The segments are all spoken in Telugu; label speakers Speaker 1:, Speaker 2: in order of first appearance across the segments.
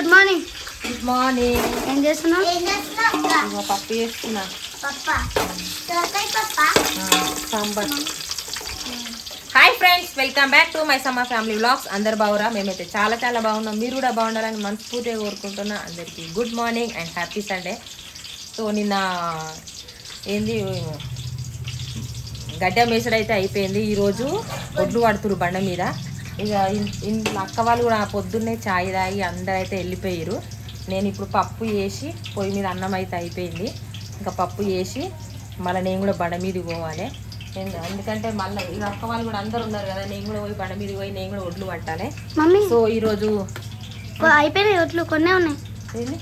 Speaker 1: గుడ్ మార్నింగ్
Speaker 2: గుడ్ మార్నింగ్
Speaker 1: ఏం చేస్తున్నావు?
Speaker 2: ఇగో పప్పు చేస్తున్నా. Sambar. Hi friends welcome back to my summer family vlogs అందరు బాగురా? మేమైతే చాలా చాలా బాగున్నాం. మీరు కూడా బాగుండాలని మనస్ఫూర్తిగా కోరుకుంటున్నా. అందరికీ good morning and happy Sunday so నిన్న ఏంది గడ్డ మేసడు అయితే అయిపోయింది. ఈరోజు ఒడ్లు పడుతురు బండ మీద. ఇక ఇన్- ఇంట్లో అక్క వాళ్ళు కూడా పొద్దున్నే చాయ్ తాగి అందరూ అయితే వెళ్ళిపోయారు నేను ఇప్పుడు పప్పు వేసి పొయ్యి మీద అన్నం అయితే అయిపోయింది. ఇంకా పప్పు వేసి మళ్ళీ నేను కూడా బండ మీదకి పోవాలి. ఎందు- ఎందుకంటే మళ్ళీ ఇక అక్క వాళ్ళు కూడా అందరు ఉన్నారు కదా నేను కూడా పోయి బండ మీదకి పోయి నేను కూడా ఒడ్లు పట్టాలి.
Speaker 1: మమ్మీ
Speaker 2: సో ఈరోజు
Speaker 1: అయిపోయినాయి ఒట్లు కొన్నే ఉన్నాయి.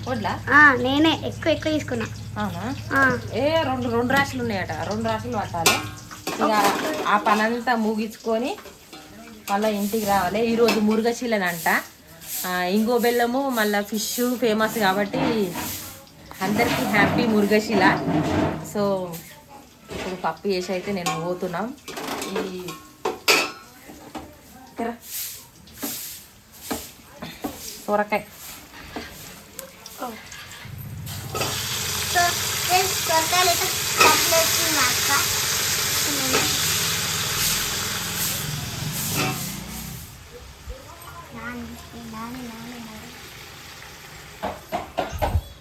Speaker 2: వడ్లా
Speaker 1: నేనే ఎక్కువ ఎక్కువ తీసుకున్నా.
Speaker 2: అవునా? ఏ రెండు రెండు రాశులు ఉన్నాయట. రెండు రాశులు పట్టాలి. ఇక ఆ పనంతా ముగించుకొని మళ్ళీ ఇంటికి రావాలి. ఈరోజు మురుగశీలనంట. ఆ, ఇంగో బెల్లము మళ్ళీ ఫిష్ ఫేమస్ కాబట్టి అందరికీ హ్యాపీ మురుగశిల. సో ఇప్పుడు పప్పు చేసి అయితే నేను పోతున్నాం. ఈ సొరకాయ. సొరకాయ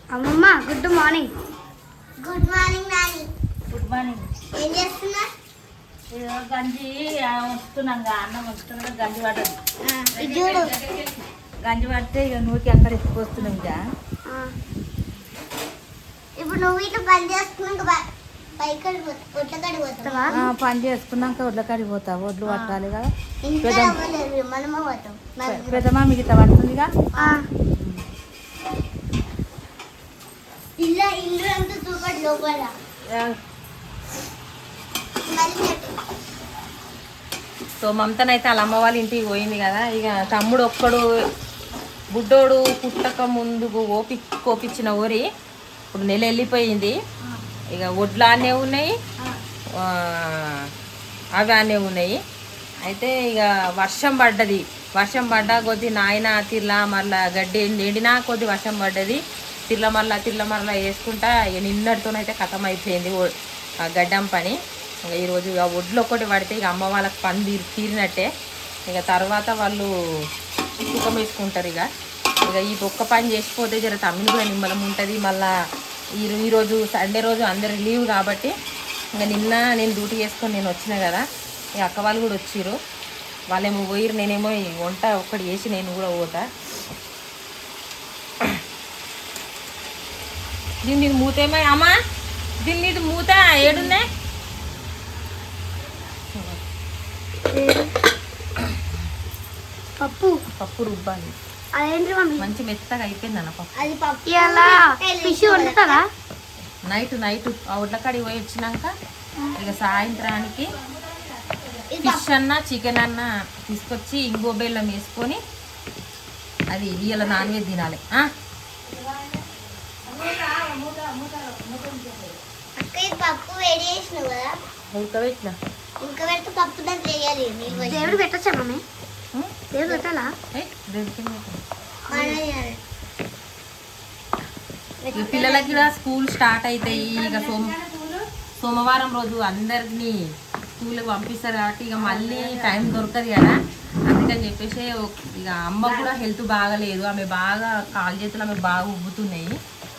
Speaker 1: అమ్మమ్మ good morning
Speaker 3: good morning Nani
Speaker 4: good morning
Speaker 3: ఏం చేస్తున్నా
Speaker 4: గంజి గా, అన్నం వస్తున్నాం గంజి
Speaker 3: చూడు.
Speaker 4: గంజి పడితే ఇక నూకి అక్కడ ఎత్తుకొస్తున్నాం ఇక.
Speaker 1: ఆ,
Speaker 3: ఇప్పుడు నువ్వు ఇట్లా పని చేసుకున్నాక పోతావా
Speaker 4: పని చేసుకున్నాక వడ్ల కాడికి పోతా వడ్లు పట్టాలి కదా.
Speaker 3: ఇంకా
Speaker 4: పెద్ద-
Speaker 3: అవ్వలేదు మనమే పోతాం.
Speaker 4: పె- పెద్దమ్మ మిగతా పడుతుందిగా?
Speaker 1: ఆ,
Speaker 3: ఇల్లు ఇల్లు అంతా చూపడు లోపల. మళ్ళీ చెప్పు.
Speaker 2: సో మమతనైతే వాళ్ళ అమ్మ వాళ్ళ ఇంటికి పోయింది కదా. ఇక తమ్ముడు ఒక్కడు బుడ్డోడు పుట్టక ముందుకు ఓపి కోపించిన ఊరి ఇప్పుడు నెల వెళ్ళిపోయింది. ఇక వడ్లు ఆనే ఉన్నాయి. అవి ఆనే ఉన్నాయి. అయితే ఇక వర్షం పడ్డది. వర్షం పడ్డా కొద్ది నాయన తిర్లా మళ్ళా గడ్డి ఎండినా కొద్ది వర్షం పడ్డది. తిర్ల మళ్ళా తిర్ల మళ్ళా వేసుకుంటా ఇక నిన్నటితోనైతే కథం అయిపోయింది గడ్డం పని. ఇక ఈరోజు ఆ ఒడ్లు ఒక్కటి పడితే ఇక అమ్మ వాళ్ళకి పని తీరి తీరినట్టే. ఇక తర్వాత వాళ్ళు సుఖం వేసుకుంటారు ఇక. ఇక ఈ ఒక్క పని చేసిపోతే జర తమ్మిని కూడా నిమ్మలం ఉంటుంది. మళ్ళా ఈరోజు సండే రోజు అందరి లీవ్ కాబట్టి ఇంకా నిన్న నేను డ్యూటీ చేసుకొని నేను వచ్చిన కదా ఈ అక్క వాళ్ళు కూడా వచ్చిర్రు. వాళ్ళేమో పోయిరు నేనేమో వంట ఒక్కటి చేసి నేను కూడా పోతా. దీని మీద మూత ఏమో అమ్మా దీని మీద మూత
Speaker 1: ఏది? పప్పు.
Speaker 2: పప్పు రుబ్బాలి.
Speaker 1: అదేంటి మమ్మీ?
Speaker 2: మంచి మెత్తగా అయిపోయింది అన్న పప్పు.
Speaker 3: అది పప్పు
Speaker 1: ఇవాళ ఫిష్ వండుతారా?
Speaker 2: నైట్ నైట్ ఆ ఉడ్లకాడికి పోయి వచ్చినాక ఇక సాయంత్రానికి ఫిష్ అన్న చికెన్ అన్న తీసుకొచ్చి ఇంకో బెల్లం వేసుకొని అది ఇయ్యాల నాన్ వెజ్ తినాలి ఉడకబెట్టిన
Speaker 3: ఇంకా పెడితే పప్పు.
Speaker 1: దేవుడు పెట్టచ్చా మమ్మీ? పెట్టాలా.
Speaker 2: ఈ పిల్లలకి కూడా స్కూల్ స్టార్ట్ అవుతాయి ఇక సోమ సోమవారం రోజు అందరినీ స్కూల్కి పంపిస్తారు కాబట్టి ఇక మళ్ళీ టైం దొరకదు కదా. అందుకని చెప్పేసి ఇక అమ్మ కూడా హెల్త్ బాగలేదు. ఆమె బాగా కాలు చేతులు ఆమె బాగా ఉబ్బుతున్నాయి.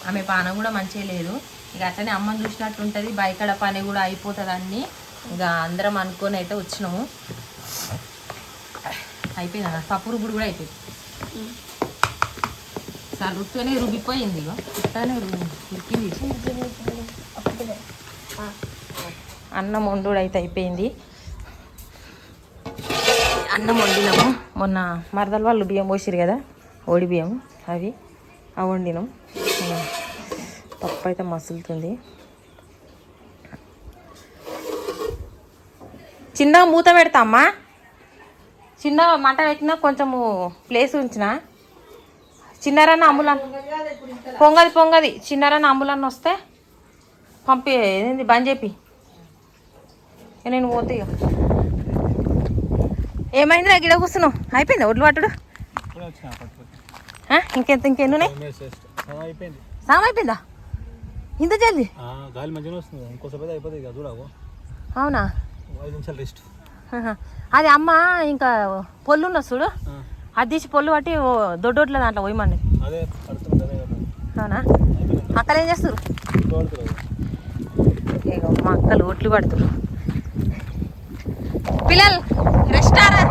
Speaker 2: ఆమె పానం కూడా మంచిగా లేదు. ఇక అట్లనే అమ్మని చూసినట్టు ఉంటుంది. బయకడ పని కూడా అయిపోతుంది అన్ని ఇక అందరం అనుకొని అయితే వచ్చినాము. అయిపోయింది అన్న. పప్పు రుబ్బుడు కూడా అయిపోయింది. సార్ రుట్టుగానే రుబ్బిపోయింది ఇగో. రుట్టానే ఉడికింది. అన్నం వండు అయితే అయిపోయింది. అన్నం వండినాము. మొన్న మరదల వాళ్ళు బియ్యం పోసిరు కదా ఓడి బియ్యం అవి అవి వండినాం. పప్పు అయితే మసులుతుంది. చిన్న మూత పెడతామ్మా. చిన్న మంట పెట్టినా కొంచెము ప్లేస్ ఉంచిన. చిన్నారన్న అమ్ములన్న పొంగది పొంగది. చిన్నారన్న అమ్ములన్న వస్తే పంపి ఏంది బంద్ చెప్పి నేను పోతే ఇక. ఏమైంది నాకు గిడ కూర్చున్నావు? అయిపోయింది ఒడ్లు పట్టుడు? ఇంకెంత ఇంకెన్ని ఉన్నాయి
Speaker 5: అయిపోయింది.
Speaker 2: సామ అయిపోయిందా? ఇంత జల్దీ?
Speaker 5: గాలి మంచిగా వస్తుంది ఇంకోసేపు అయితే అయిపోతుంది ఇక చూడకు
Speaker 2: అవునా?
Speaker 5: ఐదు నిమిషాలు రెస్ట్.
Speaker 2: అది అమ్మ ఇంకా పొల్లు ఉన్న చూడు అది తీసి పొల్లు పట్టి దొడ్డోట్ల దాంట్లో పోయమండి అవునా? అక్కడ ఏం చేస్తారు మా అక్కలు ఒట్లు పడుతున్నారు పిల్లలు రెస్టారా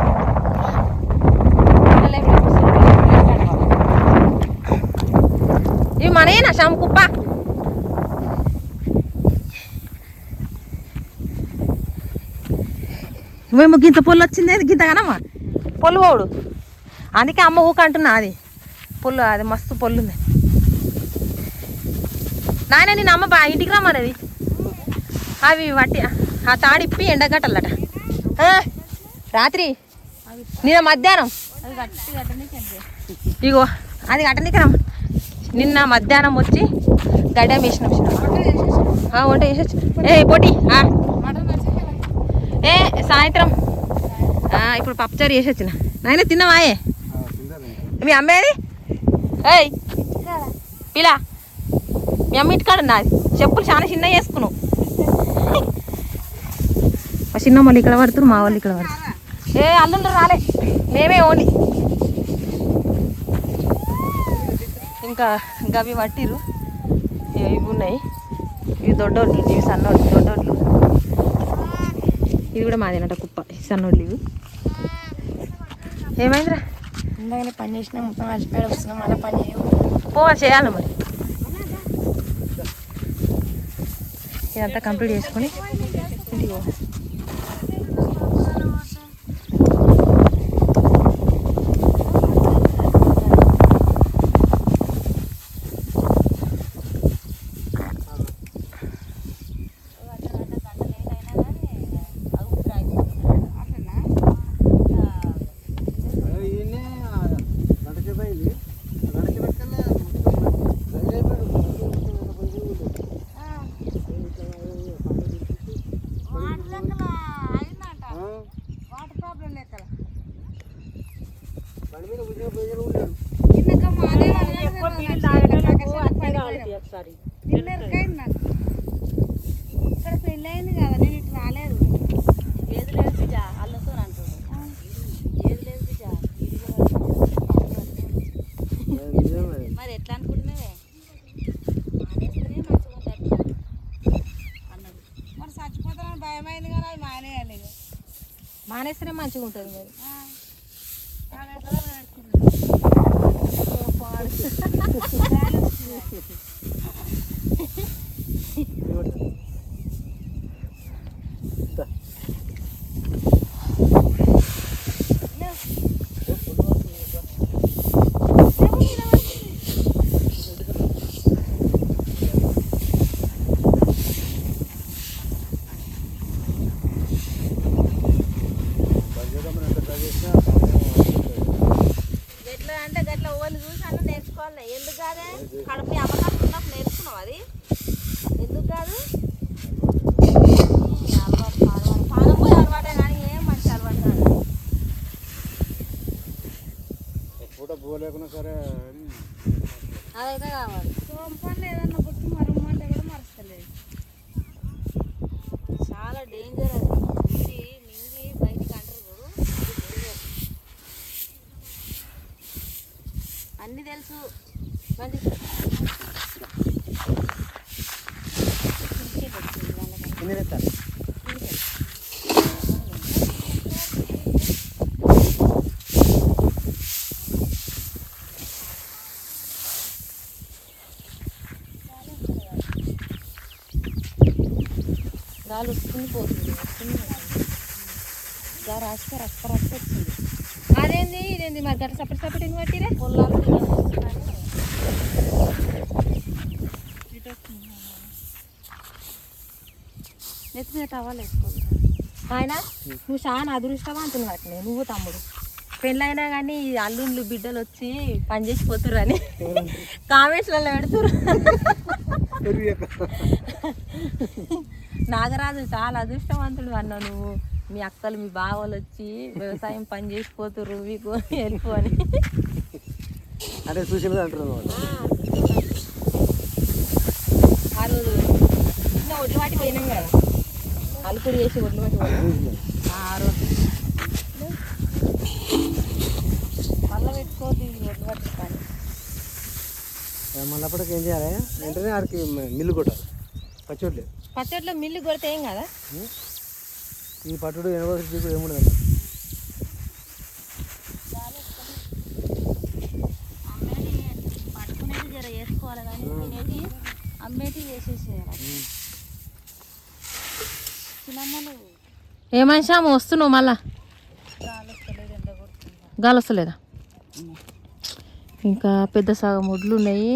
Speaker 2: ఇవి మనయేనా శ్యామ్ కుప్ప? మేము గింత పొల్లు వచ్చింది గింతగానమ్మా పొల్లు పోడు. అందుకే అమ్మ ఊక అంటున్నా అది. పొల్లు అది మస్తు పొల్లు ఉంది. నాయన నేను అమ్మ బా ఇంటికి రమ్మన్నది. అవి వట్టి ఆ తాడిప్పి ఎండగట్టాలట. రాత్రి నిన్న మధ్యాహ్నం. ఇగో అది కట్టనికి రమ్మ. నిన్న మధ్యాహ్నం వచ్చి గడ్డం వేసిన. వంట వేసొచ్చు ఏ పొట్టి ఆ. ఏ సాయంత్రం. ఇప్పుడు పప్పుచారు చేసి వచ్చిన. నాయన తిన్నావాయే మీ అమ్మేది ఏయ్ పిలా. మీ అమ్మ ఇంటికాడ నాది చెప్పులు చాలా చిన్న వేసుకున్నావు మా చిన్న వాళ్ళు ఇక్కడ పడుతున్నారు మా వాళ్ళు ఇక్కడ పడుతున్నారు. ఏ అల్లుండ్రు రాలే. మేమే ఓన్లీ. ఇంకా గవి పట్టిర్రు. ఇవి ఉన్నాయి. ఇవి దొడ్డోడ్లు ఇవి సన్నోడ్లు దొడ్డోడ్లు ఇది కూడా మాదేనట కుప్ప. ఈ సన్నోడ్లు ఇవి ఏమైందిరా?
Speaker 1: ఇందాకనే పని చేసినా మొత్తం అలసిపోయి వస్తున్నాం మళ్ళీ పని చేయవు
Speaker 2: పో చేయాలి మరి. ఇదంతా కంప్లీట్ చేసుకొని ఇంటికి పో
Speaker 5: గంటసేపు అయింది గంటసేపు కల్లా బండి మీద కూర్చొని పోయి ఉన్నాడు
Speaker 1: ఇక్కడ పెళ్ళి అయింది కదా నేను ఇటు రాలేదు
Speaker 4: ఏది లేదు బిడ్డ అల్లతో అంటాడు ఏది లేదు బిడ్డ ఇది కూడా మరి ఎట్లా అనుకుంటున్నావే మానేస్తేనే మంచిగా ఉంటుంది అన్నాడు
Speaker 1: మరి చచ్చిపోతానని భయమైంది కానీ అది మానేయాలి.
Speaker 2: మానేస్తేనే మంచిగా ఉంటుంది మరి
Speaker 1: ఆమె
Speaker 5: పువ్వు లేకున్నా సరే అని
Speaker 4: అదైతే కావాలి
Speaker 2: గాలి వస్తుంది పోతుంది వస్తుంది రాసుక రక్త రక్త వచ్చింది అదేంది ఇదేంది మరి గట్ట సపరేట్ సపరేట్ ఎందుకు పట్టిరే
Speaker 4: పొలాలు
Speaker 2: నెత్తి మీద టవాలు వేసుకోవాలి ఆయన నువ్వు చాలా అదృష్టవంతులు కట్టలే నువ్వు తమ్ముడు పెళ్ళైనా కానీ ఈ అల్లుళ్ళు బిడ్డలు వచ్చి పని చేసిపోతుర్రు అని కామెంట్స్లలో పెడుతురు నాగరాజు చాలా అదృష్టవంతుడు అన్నావు నువ్వు. మీ అక్కలు మీ బావలు వచ్చి వ్యవసాయం పని చేసిపోతుర్రు మీకు హెల్ప్ అని.
Speaker 5: అంటే వాళ్ళు.
Speaker 2: ఆ రోజు చిన్న ఒడ్లు వాటి పోయినాం కదా. అలుకుడు చేసి ఒడ్లు వాటి. ఆ రోజు. మళ్ళీ పెట్టుకోవద్దు ఒడ్లు వాటి పని.
Speaker 5: మళ్ళీ ఏం చేయాలి? వెంటనే ఆడికి మిల్లు కొట్టాలి. పచ్చోట్లే
Speaker 2: పచ్చట్లో మిల్లు కొడితే ఏం కదా?
Speaker 5: ఈ పట్టుడు యూనివర్సిటీ కూడా ఏముండదు
Speaker 4: పట్టుకునేది జర వేసుకోవాలి కానీ చిన్నమ్మలు
Speaker 2: ఏ మనిషి వస్తున్నావు మళ్ళా? గాలి వస్తలేదా ఇంకా పెద్ద సగం ఒడ్లు ఉన్నాయి.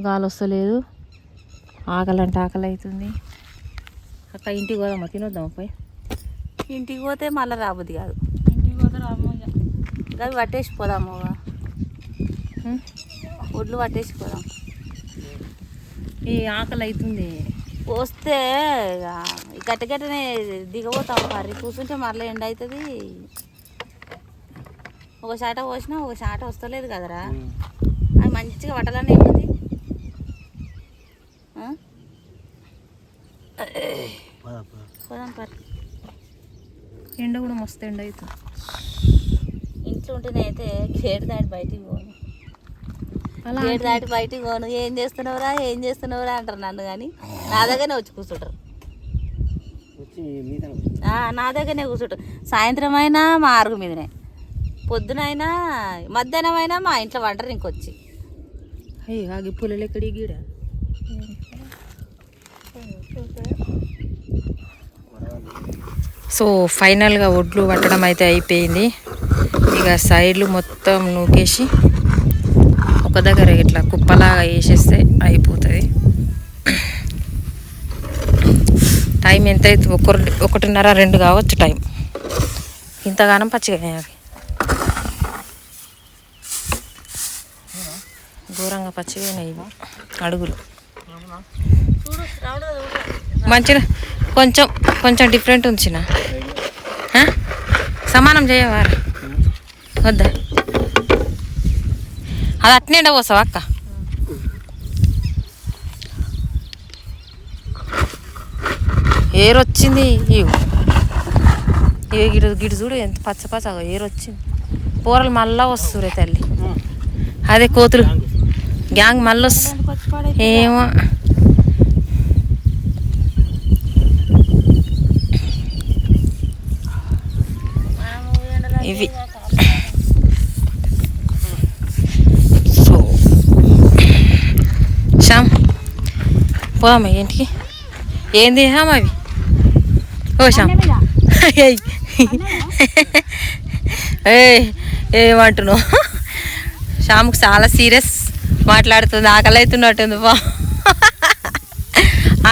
Speaker 2: గాలి వస్తలేదు ఆకలి అంటే ఆకలి అవుతుంది అక్క ఇంటికి పోదామా? తినొద్దామా పోయి?
Speaker 4: ఇంటికి పోతే మళ్ళీ రాబుద్ది కాదు.
Speaker 1: ఇంటికి పోతే రాము
Speaker 4: అవి పట్టేసి పోదాము? ఒడ్లు పట్టేసి పోదాం.
Speaker 2: ఈ ఆకలి అవుతుంది
Speaker 4: వస్తే ఇక గట్టి గట్టనే దిగబోతాం. మరి కూర్చుంటే మళ్ళీ ఎండ అవుతుంది ఒక షాట పోసినా ఒక షాట వస్తలేదు కదరా. అది మంచిగా పట్టాలని ఏముంది ఆ? పోదాం పర్
Speaker 2: ఎండ కూడా మస్తు ఎండ అవుతుంది
Speaker 4: ఇంట్లో ఉంటేనైతే గేట్ దాటి బయటికి పోను.
Speaker 2: అలా
Speaker 4: గేట్ దాటి బయటికి పోను. ఏం చేస్తున్నావురా? ఏం చేస్తున్నావురా? అంటారు నన్ను కానీ. నా దగ్గరనే వచ్చి కూర్చుంటారు.
Speaker 5: వచ్చి మీతో
Speaker 4: ఆ, నా దగ్గరనే కూర్చుంటారు. సాయంత్రం అయినా మా అరుగు మీదనే. పొద్దునైనా మధ్యాహ్నం అయినా మా ఇంట్లో వంటరు ఇంకొచ్చి.
Speaker 2: అయ్యి ఆగి పుల్లలు ఎక్కడి గీడ? సో ఫైనల్గా ఒడ్లు పట్టడం అయితే అయిపోయింది. ఇక సైడ్లు మొత్తం నూకేసి ఒక దగ్గర ఇట్లా కుప్పలాగా వేసేస్తే అయిపోతుంది. టైం ఎంత అయితే ఒక ఒకటిన్నర రెండు కావచ్చు టైం. ఇంతగానం పచ్చిగా ఘోరంగా పచ్చిగా అడుగులు. మంచిగా కొంచెం కొంచెం డిఫరెంట్ ఉంచిన సమానం చేయవారా? వద్దా? అది అట్నే పోసావా అక్క? ఏరు వచ్చింది ఇవి ఇవి గిడు గిడు చూడు ఎంత పచ్చ పచ్చగా ఏరు వచ్చింది కూరలు మళ్ళా వస్తురే తల్లి. అదే కోతులు. గ్యాంగ్ మళ్ళీ వస్తు ఏమో. ఇవి. సో. శ్యామ్ పోదామా ఇంటికి. ఏం తిన్నామా అవి? ఓ శ్యామ్. ఏయ్. ఏయ్ ఏమంటున్నావు శ్యామ్కి చాలా సీరియస్ మాట్లాడుతుంది ఆకలి అవుతున్నట్టుంది బా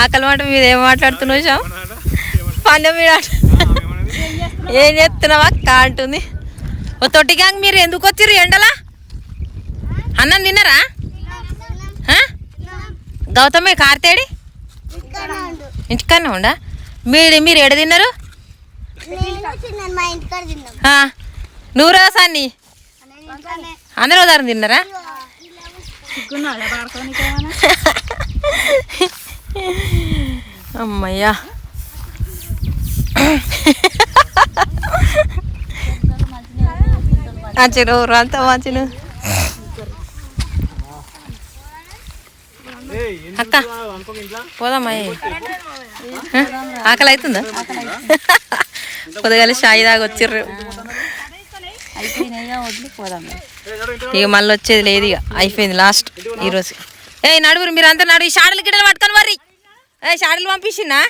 Speaker 2: ఆకలి మాట మీద ఏం మాట్లాడుతున్నావు శ్యామ్? పందెం మీద. ఏం చేస్తున్నావా అక్క అంటుంది. ఓ తొట్టి మీరు ఎందుకు వచ్చిర్రు ఎండలా? అన్నం తిన్నారా? గౌతమే కార్తేడి? ఇంటికన్నా ఉండా? మీరు మీరు ఎడ తిన్నారు?
Speaker 3: నేను తిన్నాను
Speaker 2: నువ్వు రాసాన్ని అందరూ ఉదాహరణ తిన్నారా? అమ్మయ్యా. మంచిగా అంతా మంచిను అక్క పోదామా ఆకలి అవుతుందా కొద్దిగా షాయి దాకా వచ్చిర్రు. ఇక మళ్ళీ వచ్చేది లేదు ఇక. అయిపోయింది లాస్ట్ ఈరోజు ఏ నడుగురు మీరు అంతా నడు ఈ షాడలు గిడలు పట్టుకొని మరి ఏ షాడలు పంపించిందా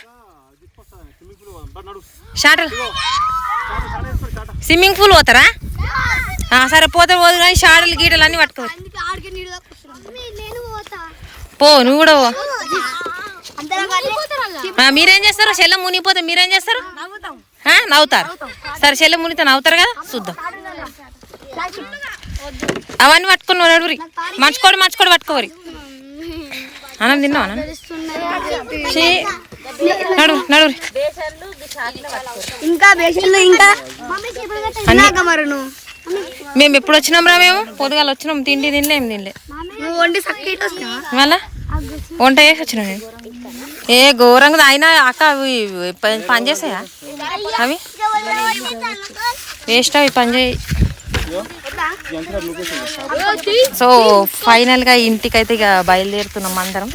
Speaker 2: షాడలు స్విమ్మింగ్ పూల్ పోతారా? ఆ, సరే పోతే పోదు కానీ షాడలు గీడలు అన్నీ
Speaker 3: పోతా.
Speaker 2: పో నువ్వు కూడా పో. మీరేం చేస్తారు? చెల్ల మునిగిపోతే మీరేం చేస్తారు? నవ్వుతారు. సరే చెల్ల మునిగితే నవ్వుతారు కదా? చూద్దాం. అవన్నీ పట్టుకుని నడుగురి మంచుకోడి మంచుకోడి పట్టుకోరి. అన్నం తిన్నావా? అన్నం? నడు
Speaker 3: ఇంకా ఇంకా? నువ్వు.
Speaker 2: మేము ఎప్పుడు వచ్చినాం రా మేము? పొద్దుగాల వచ్చినాం తిండి తినలే తినలే.
Speaker 1: నువ్వు వండి
Speaker 2: మళ్ళా? వంట చేసి వచ్చినాం ఏ ఘోరంగా అయినా అక్క అవి పని చేసాయా? అవి? వేస్ట్ అవి పని చేయి. సో ఫైనల్గా ఇంటికైతే ఇక బయలుదేరుతున్నాం అందరం.